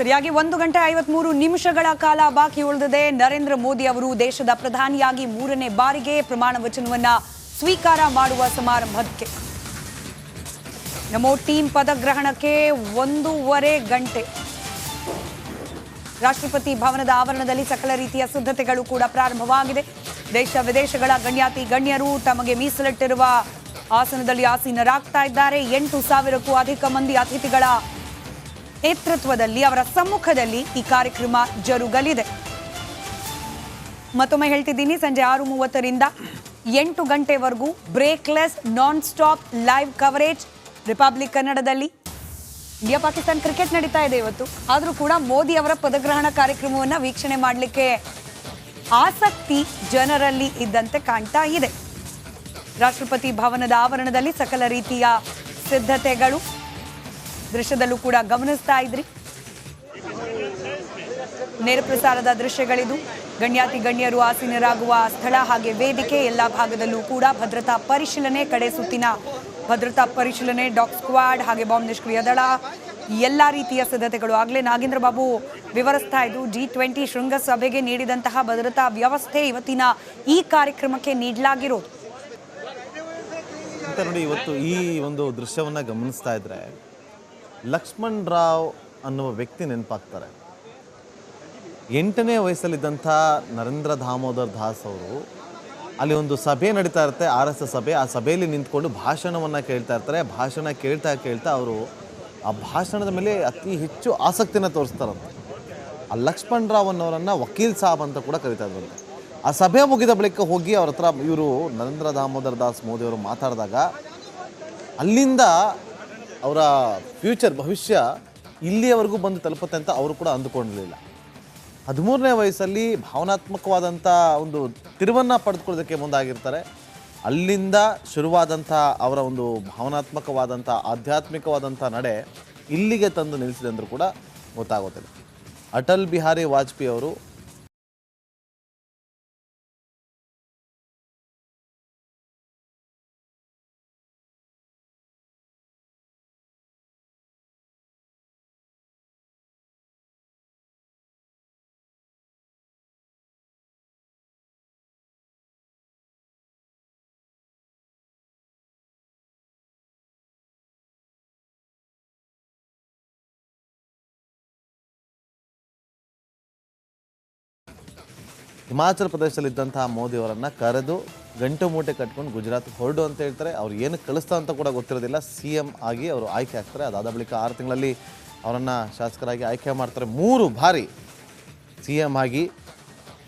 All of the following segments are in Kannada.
ಸರಿಯಾಗಿ ಒಂದು ಗಂಟೆ ಐವತ್ಮೂರು ನಿಮಿಷಗಳ ಕಾಲ ಬಾಕಿ ಉಳಿದಿದೆ. ನರೇಂದ್ರ ಮೋದಿ ಅವರು ದೇಶದ ಪ್ರಧಾನಿಯಾಗಿ ಮೂರನೇ ಬಾರಿಗೆ ಪ್ರಮಾಣ ವಚನವನ್ನ ಸ್ವೀಕಾರ ಮಾಡುವ ಸಮಾರಂಭಕ್ಕೆ. ನಮೋ ಟೀಮ್ ಪದಗ್ರಹಣಕ್ಕೆ ಒಂದೂವರೆ ಗಂಟೆ. ರಾಷ್ಟ್ರಪತಿ ಭವನದ ಆವರಣದಲ್ಲಿ ಸಕಲ ರೀತಿಯ ಸಿದ್ಧತೆಗಳು ಕೂಡ ಪ್ರಾರಂಭವಾಗಿದೆ. ದೇಶ ವಿದೇಶಗಳ ಗಣ್ಯಾತಿ ಗಣ್ಯರು ತಮಗೆ ಮೀಸಲಿಟ್ಟಿರುವ ಆಸನದಲ್ಲಿ ಆಸೀನರಾಗ್ತಾ ಇದ್ದಾರೆ. ಎಂಟು ಸಾವಿರಕ್ಕೂ ಅಧಿಕ ಮಂದಿ ಅತಿಥಿಗಳ ನೇತೃತ್ವದಲ್ಲಿ, ಅವರ ಸಮ್ಮುಖದಲ್ಲಿ ಈ ಕಾರ್ಯಕ್ರಮ ಜರುಗಲಿದೆ. ಮತ್ತೊಮ್ಮೆ ಹೇಳ್ತಿದ್ದೀನಿ, ಸಂಜೆ ಆರು ಮೂವತ್ತರಿಂದ ಎಂಟು ಗಂಟೆವರೆಗೂ breakless non stop live coverage Republic ಕನ್ನಡದಲ್ಲಿ. ಇಂಡಿಯಾ ಪಾಕಿಸ್ತಾನ ಕ್ರಿಕೆಟ್ ನಡೀತಾ ಇದೆ ಇವತ್ತು. ಆದರೂ ಕೂಡ ಮೋದಿ ಅವರ ಪದಗ್ರಹಣ ಕಾರ್ಯಕ್ರಮವನ್ನು ವೀಕ್ಷಣೆ ಮಾಡಲಿಕ್ಕೆ ಆಸಕ್ತಿ ಜನರಲ್ಲಿ ಇದ್ದಂತೆ ಕಾಣ್ತಾ ಇದೆ. ರಾಷ್ಟ್ರಪತಿ ಭವನದ ಆವರಣದಲ್ಲಿ ಸಕಲ ರೀತಿಯ ಸಿದ್ಧತೆಗಳು ದೃಶ್ಯದಲ್ಲೂ ಕೂಡ ಗಮನಿಸ್ತಾ ಇದ್ರಿ. ನೇರ ಪ್ರಸಾರದ ದೃಶ್ಯಗಳಿದು. ಗಣ್ಯಾತಿ ಗಣ್ಯರು ಆಸೀನರಾಗುವ ಸ್ಥಳ ಹಾಗೆ ವೇದಿಕೆ ಎಲ್ಲ ಭಾಗದಲ್ಲೂ ಕೂಡ ಭದ್ರತಾ ಪರಿಶೀಲನೆ, ಕಡೆ ಸುತ್ತಿನ ಭದ್ರತಾ ಪರಿಶೀಲನೆ, ಡಾಗ್ ಸ್ಕ್ವಾಡ್ ಹಾಗೆ ಬಾಂಬ್ ನಿಷ್ಕ್ರಿಯ ದಳ, ಎಲ್ಲ ರೀತಿಯ ಸಿದ್ಧತೆಗಳು. ಆಗಲೇ ನಾಗೇಂದ್ರ ಬಾಬು ವಿವರಿಸ್ತಾ ಇದ್ದು ಜಿ ಟ್ವೆಂಟಿ ಶೃಂಗಸಭೆಗೆ ನೀಡಿದಂತಹ ಭದ್ರತಾ ವ್ಯವಸ್ಥೆ ಇವತ್ತಿನ ಈ ಕಾರ್ಯಕ್ರಮಕ್ಕೆ ನೀಡಲಾಗಿರೋದು. ನೋಡಿ, ಇವತ್ತು ಈ ಒಂದು ದೃಶ್ಯವನ್ನು ಗಮನಿಸ್ತಾ ಇದ್ರೆ ಲಕ್ಷ್ಮಣ್ ರಾವ್ ಅನ್ನುವ ವ್ಯಕ್ತಿ ನೆನಪಾಗ್ತಾರೆ. ಎಂಟನೇ ವಯಸ್ಸಲ್ಲಿದ್ದಂಥ ನರೇಂದ್ರ ದಾಮೋದರ್ ದಾಸ್ ಅವರು ಅಲ್ಲಿ ಒಂದು ಸಭೆ ನಡೀತಾ ಇರುತ್ತೆ, ಆರ್ ಎಸ್ ಸಭೆ. ಆ ಸಭೆಯಲ್ಲಿ ನಿಂತ್ಕೊಂಡು ಭಾಷಣವನ್ನು ಕೇಳ್ತಾ ಇರ್ತಾರೆ. ಭಾಷಣ ಕೇಳ್ತಾ ಕೇಳ್ತಾ ಅವರು ಆ ಭಾಷಣದ ಮೇಲೆ ಅತಿ ಹೆಚ್ಚು ಆಸಕ್ತಿನ ತೋರಿಸ್ತಾರಂತೆ ಆ ಲಕ್ಷ್ಮಣ್ ರಾವ್ ಅನ್ನೋರನ್ನು ವಕೀಲ್ ಸಾಬ್ ಅಂತ ಕೂಡ ಕರಿತಾ ಇದ್ರಂತೆ ಆ ಸಭೆ ಮುಗಿದ ಬಳಿಕ ಹೋಗಿ ಅವ್ರ ಹತ್ರ ಇವರು ನರೇಂದ್ರ ದಾಮೋದರ್ ದಾಸ್ ಮೋದಿಯವರು ಮಾತಾಡಿದಾಗ ಅಲ್ಲಿಂದ ಅವರ ಫ್ಯೂಚರ್, ಭವಿಷ್ಯ ಇಲ್ಲಿಯವರೆಗೂ ಬಂದು ತಲುಪುತ್ತೆ ಅಂತ ಅವರು ಕೂಡ ಅಂದುಕೊಂಡಿರಲಿಲ್ಲ. ಹದಿಮೂರನೇ ವಯಸ್ಸಲ್ಲಿ ಭಾವನಾತ್ಮಕವಾದಂಥ ಒಂದು ತಿರುವನ್ನು ಪಡೆದುಕೊಳ್ಳೋದಕ್ಕೆ ಮುಂದಾಗಿರ್ತಾರೆ. ಅಲ್ಲಿಂದ ಶುರುವಾದಂಥ ಅವರ ಒಂದು ಭಾವನಾತ್ಮಕವಾದಂಥ, ಆಧ್ಯಾತ್ಮಿಕವಾದಂಥ ನಡೆ ಇಲ್ಲಿಗೆ ತಂದು ನಿಲ್ಲಿಸಿದೆ ಅಂದರೂ ಕೂಡ ಗೊತ್ತಾಗುತ್ತದೆ ಅಟಲ್ ಬಿಹಾರಿ ವಾಜಪೇಯಿ ಅವರು ಹಿಮಾಚಲ ಪ್ರದೇಶದಲ್ಲಿದ್ದಂತಹ ಮೋದಿಯವರನ್ನು ಕರೆದು ಗಂಟು ಮೂಟೆ ಕಟ್ಕೊಂಡು ಗುಜರಾತ್ ಹೊರಡು ಅಂತ ಹೇಳ್ತಾರೆ. ಅವ್ರು ಏನು ಕಳಿಸ್ತಾ ಅಂತ ಕೂಡ ಗೊತ್ತಿರೋದಿಲ್ಲ. ಸಿ ಎಂ ಆಗಿ ಅವರು ಆಯ್ಕೆ ಆಗ್ತಾರೆ. ಅದಾದ ಬಳಿಕ ಆರು ತಿಂಗಳಲ್ಲಿ ಅವರನ್ನು ಶಾಸಕರಾಗಿ ಆಯ್ಕೆ ಮಾಡ್ತಾರೆ. ಮೂರು ಬಾರಿ ಸಿ ಎಂ ಆಗಿ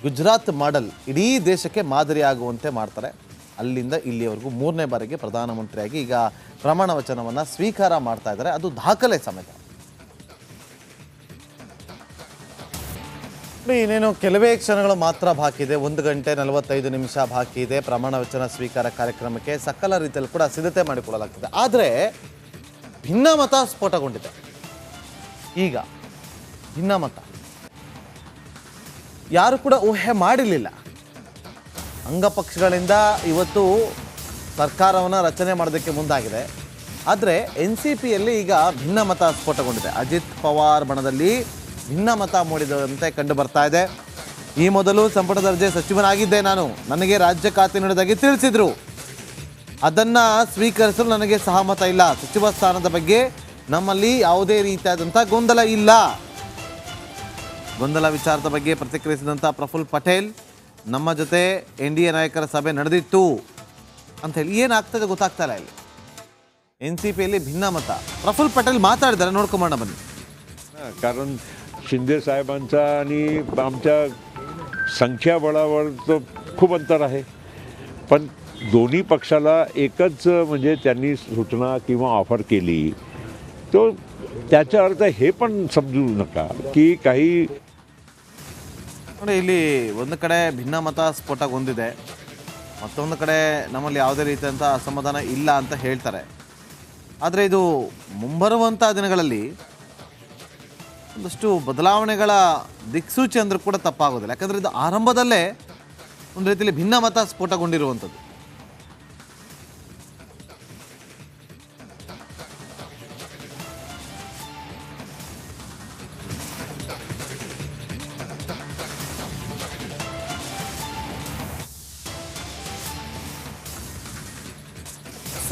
ಗುಜರಾತ್ ಮಾಡೆಲ್ ಇಡೀ ದೇಶಕ್ಕೆ ಮಾದರಿ ಆಗುವಂತೆ ಮಾಡ್ತಾರೆ. ಅಲ್ಲಿಂದ ಇಲ್ಲಿಯವರೆಗೂ ಮೂರನೇ ಬಾರಿಗೆ ಪ್ರಧಾನಮಂತ್ರಿಯಾಗಿ ಈಗ ಪ್ರಮಾಣ ವಚನವನ್ನು ಸ್ವೀಕಾರ ಮಾಡ್ತಾ ಇದ್ದಾರೆ. ಅದು ದಾಖಲೆ ಸಮೇತ. ಇನ್ನೇನು ಕೆಲವೇ ಕ್ಷಣಗಳು ಮಾತ್ರ ಬಾಕಿ ಇದೆ. ಒಂದು ಗಂಟೆ ನಲವತ್ತೈದು ನಿಮಿಷ ಬಾಕಿ ಇದೆ. ಪ್ರಮಾಣ ವಚನ ಸ್ವೀಕಾರ ಕಾರ್ಯಕ್ರಮಕ್ಕೆ ಸಕಲ ರೀತಿಯಲ್ಲಿ ಕೂಡ ಸಿದ್ಧತೆ ಮಾಡಿಕೊಳ್ಳಲಾಗ್ತದೆ. ಆದರೆ ಭಿನ್ನಮತ ಸ್ಫೋಟಗೊಂಡಿದೆ. ಈಗ ಭಿನ್ನಮತ. ಯಾರು ಕೂಡ ಊಹೆ ಮಾಡಿರಲಿಲ್ಲ. ಅಂಗಪಕ್ಷಗಳಿಂದ ಇವತ್ತು ಸರ್ಕಾರವನ್ನು ರಚನೆ ಮಾಡೋದಕ್ಕೆ ಮುಂದಾಗಿದೆ. ಆದರೆ ಎನ್ ಸಿ ಪಿಯಲ್ಲಿ ಈಗ ಭಿನ್ನಮತ ಸ್ಫೋಟಗೊಂಡಿದೆ. ಅಜಿತ್ ಪವಾರ್ ಬಣದಲ್ಲಿ ಭಿನ್ನಮತ ಮೂಡಿದಂತೆ ಕಂಡು ಬರ್ತಾ ಇದೆ. ಈ ಮೊದಲು ಸಂಪುಟ ದರ್ಜೆ ಸಚಿವನಾಗಿದ್ದೆ ನಾನು. ನನಗೆ ರಾಜ್ಯ ಖಾತೆ ನೀಡೋದಾಗಿ ತಿಳಿಸಿದ್ರು. ಅದನ್ನ ಸ್ವೀಕರಿಸಲು ನನಗೆ ಸಹಮತ ಇಲ್ಲ. ಸಚಿವ ಸ್ಥಾನದ ಬಗ್ಗೆ ನಮ್ಮಲ್ಲಿ ಯಾವುದೇ ರೀತಿಯಾದಂಥ ಗೊಂದಲ ಇಲ್ಲ. ಗೊಂದಲ ವಿಚಾರದ ಬಗ್ಗೆ ಪ್ರತಿಕ್ರಿಯಿಸಿದಂಥ ಪ್ರಫುಲ್ ಪಟೇಲ್, ನಮ್ಮ ಜೊತೆ ಎನ್ ಡಿ ಎ ನಾಯಕರ ಸಭೆ ನಡೆದಿತ್ತು. ಅಂತ ಹೇಳಿ ಏನಾಗ್ತದೆ ಗೊತ್ತಾಗ್ತಾ ಇಲ್ಲ ಇಲ್ಲಿ. ಎನ್ ಸಿ ಪಿಯಲ್ಲಿ ಭಿನ್ನ ಮತ. ಪ್ರಫುಲ್ ಪಟೇಲ್ ಮಾತಾಡಿದ್ದಾರೆ ನೋಡ್ಕೊಂಬೋಣ ಬನ್ನಿ. ಕಾರಣ शिंदे साहेबांचा आणि आमच्या संख्याबळावर तो खूप अंतर आहे पण दोन्ही पक्षाला एकच म्हणजे त्यांनी सूचना किंवा ऑफर केली तो त्याचा अर्थ हे पण समजू नका की काही ನೋಡಿ ಇಲ್ಲಿ ಒಂದು ಕಡೆ ಭಿನ್ನಮತ ಸ್ಫೋಟಗೊಂಡಿದೆ ಮತ್ತೊಂದು ಕಡೆ ನಮ್ಮಲ್ಲಿ ಯಾವುದೇ ರೀತಿಯಂಥ ಅಸಮಾಧಾನ ಇಲ್ಲ ಅಂತ ಹೇಳ್ತಾರೆ ಆದರೆ ಇದು ಮುಂಬರುವಂಥ ದಿನಗಳಲ್ಲಿ ಒಂದಷ್ಟು ಬದಲಾವಣೆಗಳ ದಿಕ್ಸೂಚಿ ಅಂದರೂ ಕೂಡ ತಪ್ಪಾಗೋದಿಲ್ಲ. ಯಾಕಂದರೆ ಇದು ಆರಂಭದಲ್ಲೇ ಒಂದು ರೀತಿಯಲ್ಲಿ ಭಿನ್ನಮತ ಸ್ಫೋಟಗೊಂಡಿರುವಂಥದ್ದು.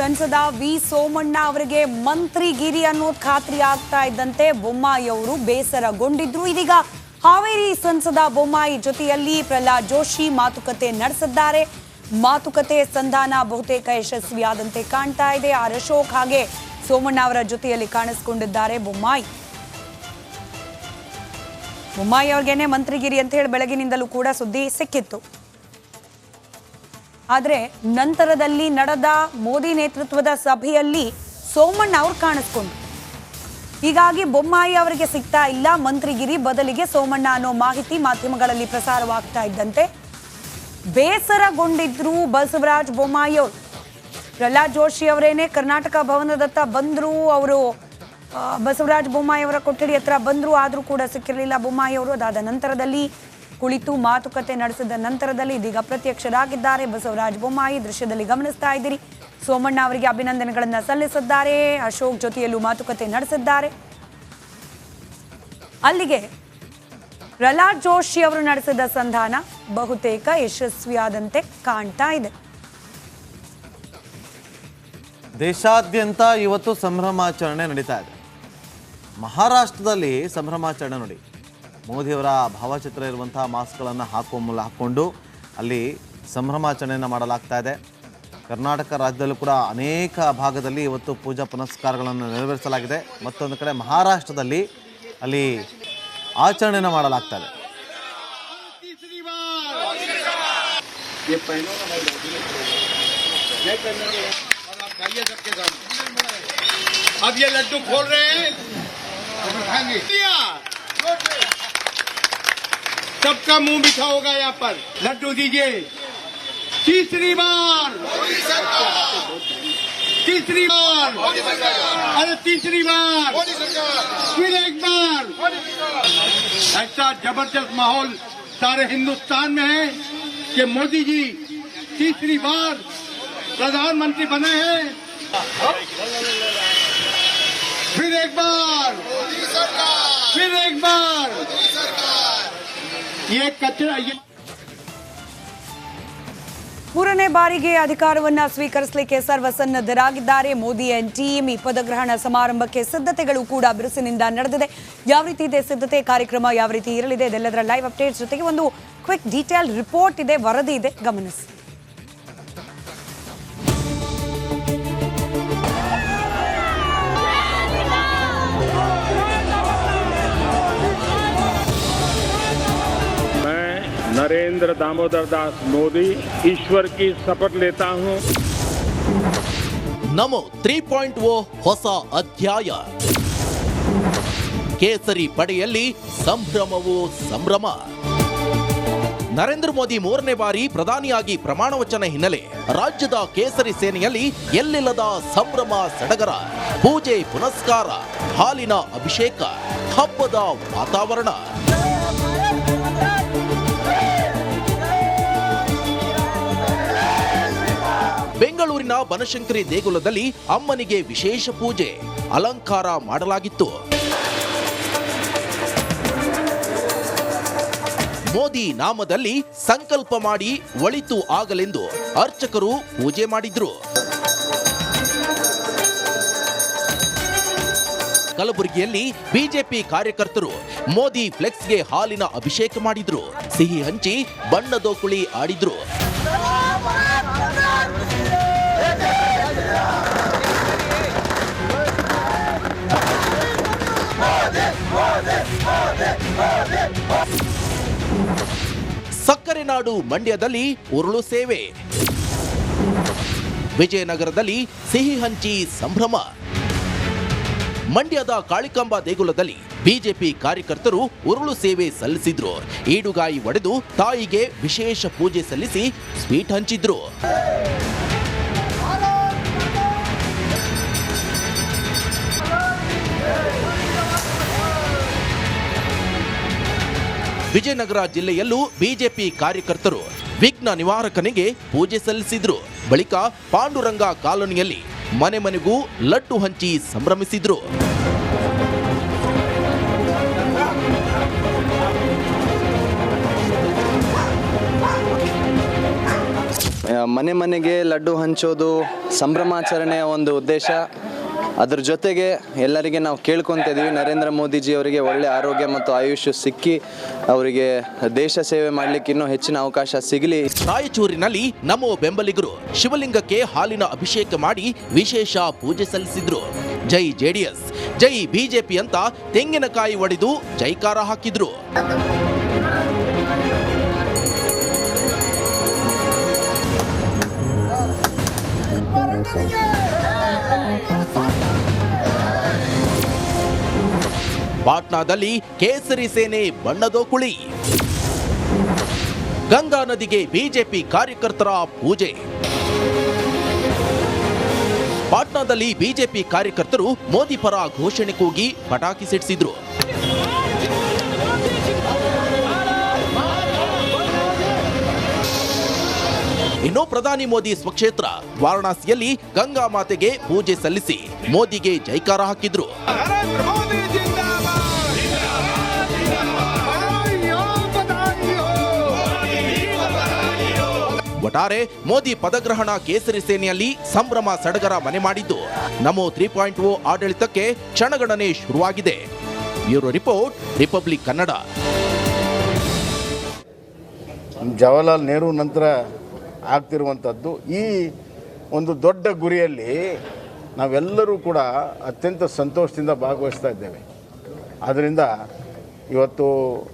ಸಂಸದ ವಿ ಸೋಮಣ್ಣ ಅವರಿಗೆ ಮಂತ್ರಿಗಿರಿ ಅನ್ನೋದು ಖಾತ್ರಿ ಆಗ್ತಾ ಇದ್ದಂತೆ ಬೊಮ್ಮಾಯಿ ಅವರು ಬೇಸರಗೊಂಡಿದ್ರು. ಇದೀಗ ಹಾವೇರಿ ಸಂಸದ ಬೊಮ್ಮಾಯಿ ಜೊತೆಯಲ್ಲಿ ಪ್ರಹ್ಲಾದ್ ಜೋಶಿ ಮಾತುಕತೆ ನಡೆಸಿದ್ದಾರೆ. ಮಾತುಕತೆ ಸಂಧಾನ ಬಹುತೇಕ ಯಶಸ್ವಿಯಾದಂತೆ ಕಾಣ್ತಾ ಇದೆ. ಆರ್ ಅಶೋಕ್ ಹಾಗೆ ಸೋಮಣ್ಣ ಅವರ ಜೊತೆಯಲ್ಲಿ ಕಾಣಿಸಿಕೊಂಡಿದ್ದಾರೆ ಬೊಮ್ಮಾಯಿ. ಬೊಮ್ಮಾಯಿ ಅವ್ರಿಗೇನೆ ಮಂತ್ರಿಗಿರಿ ಅಂತ ಹೇಳಿ ಬೆಳಗಿನಿಂದಲೂ ಕೂಡ ಸುದ್ದಿ ಸಿಕ್ಕಿತ್ತು. ಆದರೆ ನಂತರದಲ್ಲಿ ನಡೆದ ಮೋದಿ ನೇತೃತ್ವದ ಸಭೆಯಲ್ಲಿ ಸೋಮಣ್ಣ ಅವರು ಕಾಣಿಸ್ಕೊಂಡ್ರು. ಹೀಗಾಗಿ ಬೊಮ್ಮಾಯಿ ಅವರಿಗೆ ಸಿಗ್ತಾ ಇಲ್ಲ, ಮಂತ್ರಿಗಿರಿ ಬದಲಿಗೆ ಸೋಮಣ್ಣ ಅನ್ನೋ ಮಾಹಿತಿ ಮಾಧ್ಯಮಗಳಲ್ಲಿ ಪ್ರಸಾರವಾಗ್ತಾ ಇದ್ದಂತೆ. ಬೇಸರಗೊಂಡಿದ್ರು ಬಸವರಾಜ ಬೊಮ್ಮಾಯಿ ಅವರು. ಪ್ರಹ್ಲಾದ್ ಜೋಶಿ ಅವರೇನೆ ಕರ್ನಾಟಕ ಭವನದತ್ತ ಬಂದರು ಅವರು ಬಸವರಾಜ್ ಬೊಮ್ಮಾಯಿ ಅವರ ಕೊಠಡಿ ಹತ್ರ ಬಂದರು ಆದರೂ ಕೂಡ ಸಿಕ್ಕಿರಲಿಲ್ಲ ಬೊಮ್ಮಾಯಿ ಅವರು. ಅದಾದ ನಂತರದಲ್ಲಿ ಕುಳಿತು ಮಾತುಕತೆ ನಡೆಸಿದ ನಂತರದಲ್ಲಿ ಇದೀಗ ಪ್ರತ್ಯಕ್ಷರಾಗಿದ್ದಾರೆ. ಬಸವರಾಜ ಬೊಮ್ಮಾಯಿ ದೃಶ್ಯದಲ್ಲಿ ಗಮನಿಸ್ತಾ ಇದ್ದೀರಿ. ಸೋಮಣ್ಣ ಅವರಿಗೆ ಅಭಿನಂದನೆಗಳನ್ನು ಸಲ್ಲಿಸಿದ್ದಾರೆ. ಅಶೋಕ್ ಜೊತೆಯಲ್ಲೂ ಮಾತುಕತೆ ನಡೆಸಿದ್ದಾರೆ. ಅಲ್ಲಿಗೆ ಪ್ರಹ್ಲಾದ್ ಜೋಶಿ ಅವರು ನಡೆಸಿದ ಸಂಧಾನ ಬಹುತೇಕ ಯಶಸ್ವಿಯಾದಂತೆ ಕಾಣ್ತಾ ಇದೆ. ದೇಶಾದ್ಯಂತ ಇವತ್ತು ಸಂಭ್ರಮಾಚರಣೆ ನಡೀತಾ ಇದೆ. ಮಹಾರಾಷ್ಟ್ರದಲ್ಲಿ ಸಂಭ್ರಮಾಚರಣೆ ನೋಡಿ. ಮೋದಿಯವರ ಭಾವಚಿತ್ರ ಇರುವಂತಹ ಮಾಸ್ಕ್ಗಳನ್ನು ಹಾಕೋ ಮೂಲ ಹಾಕ್ಕೊಂಡು ಅಲ್ಲಿ ಸಂಭ್ರಮಾಚರಣೆಯನ್ನು ಮಾಡಲಾಗ್ತಾ ಇದೆ ಕರ್ನಾಟಕ ರಾಜ್ಯದಲ್ಲೂ ಕೂಡ ಅನೇಕ ಭಾಗದಲ್ಲಿ ಇವತ್ತು ಪೂಜಾ ಪುನಸ್ಕಾರಗಳನ್ನು ನೆರವೇರಿಸಲಾಗಿದೆ ಮತ್ತೊಂದು ಕಡೆ ಮಹಾರಾಷ್ಟ್ರದಲ್ಲಿ ಅಲ್ಲಿ ಆಚರಣೆಯನ್ನು ಮಾಡಲಾಗ್ತಾ ಇದೆ तीसरी बार ये पहनो ना भाई जय करना और आप खाइए सबके सामने अब ये लड्डू खोल रहे हैं खाएंगे दिया सबका मुँह मीठा होगा यहाँ पर। लड्डू दीजिए। तीसरी बार। तीसरी बार। अरे तीसरी बार। फिर एक बार। ऐसा ज़बरदस्त माहौल सारे हिंदुस्तान में है कि मोदी जी तीसरी बार प्रधानमंत्री बने हैं। फिर एक बार। फिर एक बार। ये कचरा ये ಮೂರನೇ ಬಾರಿಗೆ ಅಧಿಕಾರವನ್ನ ಸ್ವೀಕರಿಸಲಿಕ್ಕೆ ಸರ್ವಸನ್ನದ್ಧರಾಗಿದ್ದಾರೆ ಮೋದಿ ಅಂಡ್ ಟೀಮ್ ಈ ಪದಗ್ರಹಣ ಸಮಾರಂಭಕ್ಕೆ ಸಿದ್ಧತೆಗಳು ಕೂಡ ಬಿರುಸಿನಿಂದ ನಡೆದಿದೆ ಯಾವ ರೀತಿ ಇದೆ ಸಿದ್ಧತೆ ಕಾರ್ಯಕ್ರಮ ಯಾವ ರೀತಿ ಇರಲಿದೆ ಇದೆಲ್ಲದರ ಲೈವ್ ಅಪ್ಡೇಟ್ಸ್ ಜೊತೆಗೆ ಒಂದು ಕ್ವಿಕ್ ಡೀಟೇಲ್ ರಿಪೋರ್ಟ್ ಇದೆ ವರದಿ ಇದೆ ಗಮನಿಸಿ नरेंद्र दामोदर दास मोदी ईश्वर की शपथ लेता हूं ನಮೋ ತ್ರೀ ಪಾಯಿಂಟ್ ಓ ಹೊಸ ಅಧ್ಯಾಯ ಕೇಸರಿ ಪಡೆಯಲ್ಲಿ ಸಂಭ್ರಮವೋ ಸಂಭ್ರಮ ನರೇಂದ್ರ ಮೋದಿ ಮೂರನೇ ಬಾರಿ ಪ್ರಧಾನಿಯಾಗಿ ಪ್ರಮಾಣ ವಚನ ಹಿನ್ನೆಲೆ ರಾಜ್ಯದ ಕೇಸರಿ ಸೇನೆಯಲ್ಲಿ ಎಲ್ಲಿಲ್ಲದ ಸಂಭ್ರಮ ಸಡಗರ ಪೂಜೆ ಪುನಸ್ಕಾರ ಹಾಲಿನ ಅಭಿಷೇಕ ಹಬ್ಬದ ವಾತಾವರಣ ಬೆಂಗಳೂರಿನ ಬನಶಂಕರಿ ದೇಗುಲದಲ್ಲಿ ಅಮ್ಮನಿಗೆ ವಿಶೇಷ ಪೂಜೆ, ಅಲಂಕಾರ ಮಾಡಲಾಗಿತ್ತು. ಮೋದಿ ನಾಮದಲ್ಲಿ ಸಂಕಲ್ಪ ಮಾಡಿ ಒಳಿತು ಆಗಲೆಂದು ಅರ್ಚಕರು ಪೂಜೆ ಮಾಡಿದ್ರು. ಕಲಬುರಗಿಯಲ್ಲಿ ಬಿಜೆಪಿ ಕಾರ್ಯಕರ್ತರು ಮೋದಿ ಫ್ಲೆಕ್ಸ್ಗೆ ಹಾಲಿನ ಅಭಿಷೇಕ ಮಾಡಿದ್ರು. ಸಿಹಿ ಹಂಚಿ ಬಣ್ಣದೋಕುಳಿ ಆಡಿದ್ರು. ಸಕ್ಕರೆ ನಾಡು ಮಂಡ್ಯದಲ್ಲಿ ಉರುಳು ಸೇವೆ. ವಿಜಯನಗರದಲ್ಲಿ ಸಿಹಿ ಹಂಚಿ ಸಂಭ್ರಮ. ಮಂಡ್ಯದ ಕಾಳಿಕಾಂಬ ದೇಗುಲದಲ್ಲಿ ಬಿಜೆಪಿ ಕಾರ್ಯಕರ್ತರು ಉರುಳು ಸೇವೆ ಸಲ್ಲಿಸಿದ್ರು. ಈಡುಗಾಯಿ ಒಡೆದು ತಾಯಿಗೆ ವಿಶೇಷ ಪೂಜೆ ಸಲ್ಲಿಸಿ ಸ್ವೀಟ್ ಹಂಚಿದ್ರು. ವಿಜಯನಗರ ಜಿಲ್ಲೆಯಲ್ಲೂ ಬಿಜೆಪಿ ಕಾರ್ಯಕರ್ತರು ವಿಘ್ನ ನಿವಾರಕನಿಗೆ ಪೂಜೆ ಸಲ್ಲಿಸಿದ್ರು. ಬಳಿಕ ಪಾಂಡುರಂಗ ಕಾಲೋನಿಯಲ್ಲಿ ಮನೆ ಮನೆಗೂ ಲಡ್ಡು ಹಂಚಿ ಸಂಭ್ರಮಿಸಿದ್ರು. ಮನೆ ಮನೆಗೆ ಲಡ್ಡು ಹಂಚೋದು ಸಂಭ್ರಮಾಚರಣೆಯ ಒಂದು ಉದ್ದೇಶ. ಅದ್ರ ಜೊತೆಗೆ ಎಲ್ಲರಿಗೆ ನಾವು ಕೇಳ್ಕೊತ ಇದೀವಿ. ನರೇಂದ್ರ ಮೋದಿಜಿ ಅವರಿಗೆ ಒಳ್ಳೆ ಆರೋಗ್ಯ ಮತ್ತು ಆಯುಷ್ಯ ಸಿಕ್ಕಿ ಅವರಿಗೆ ದೇಶ ಸೇವೆ ಮಾಡಲಿಕ್ಕೆ ಇನ್ನೂ ಹೆಚ್ಚಿನ ಅವಕಾಶ ಸಿಗಲಿ. ರಾಯಚೂರಿನಲ್ಲಿ ನಮೋ ಬೆಂಬಲಿಗರು ಶಿವಲಿಂಗಕ್ಕೆ ಹಾಲಿನ ಅಭಿಷೇಕ ಮಾಡಿ ವಿಶೇಷ ಪೂಜೆ ಸಲ್ಲಿಸಿದ್ರು. ಜೈ ಜೆಡಿಎಸ್ ಜೈ ಬಿಜೆಪಿ ಅಂತ ತೆಂಗಿನಕಾಯಿ ಒಡೆದು ಜೈಕಾರ ಹಾಕಿದ್ರು. ಪಾಟ್ನಾದಲ್ಲಿ ಕೇಸರಿ ಸೇನೆ ಬಣ್ಣದ ಕುಳಿ. ಗಂಗಾ ನದಿಗೆ ಬಿಜೆಪಿ ಕಾರ್ಯಕರ್ತರ ಪೂಜೆ. ಪಾಟ್ನಾದಲ್ಲಿ ಬಿಜೆಪಿ ಕಾರ್ಯಕರ್ತರು ಮೋದಿ ಪರ ಘೋಷಣೆ ಕೂಗಿ ಪಟಾಕಿ ಸಿಡಿಸಿದ್ರು. ಇನ್ನು ಪ್ರಧಾನಿ ಮೋದಿ ಸ್ವಕ್ಷೇತ್ರ, ವಾರಣಾಸಿಯಲ್ಲಿ ಗಂಗಾ ಮಾತೆಗೆ ಪೂಜೆ ಸಲ್ಲಿಸಿ ಮೋದಿಗೆ ಜೈಕಾರ ಹಾಕಿದ್ರು. ಒಟ್ಟಾರೆ ಮೋದಿ ಪದಗ್ರಹಣ ಕೇಸರಿ ಸೇನೆಯಲ್ಲಿ ಸಂಭ್ರಮ ಸಡಗರ ಮನೆ ಮಾಡಿದ್ದು. ನಮೋ ತ್ರೀ ಪಾಯಿಂಟ್ ಓ ಆಡಳಿತಕ್ಕೆ ಕ್ಷಣಗಣನೆ ಶುರುವಾಗಿದೆ. Bureau report, Republic Kannada. Jawaharlal Nehru ನಂತರ ಆಗ್ತಿರುವಂಥದ್ದು. ಈ ಒಂದು ದೊಡ್ಡ ಗುರಿಯಲ್ಲಿ ನಾವೆಲ್ಲರೂ ಕೂಡ ಅತ್ಯಂತ ಸಂತೋಷದಿಂದ ಭಾಗವಹಿಸ್ತಾ ಇದ್ದೇವೆ. ಆದ್ದರಿಂದ ಇವತ್ತು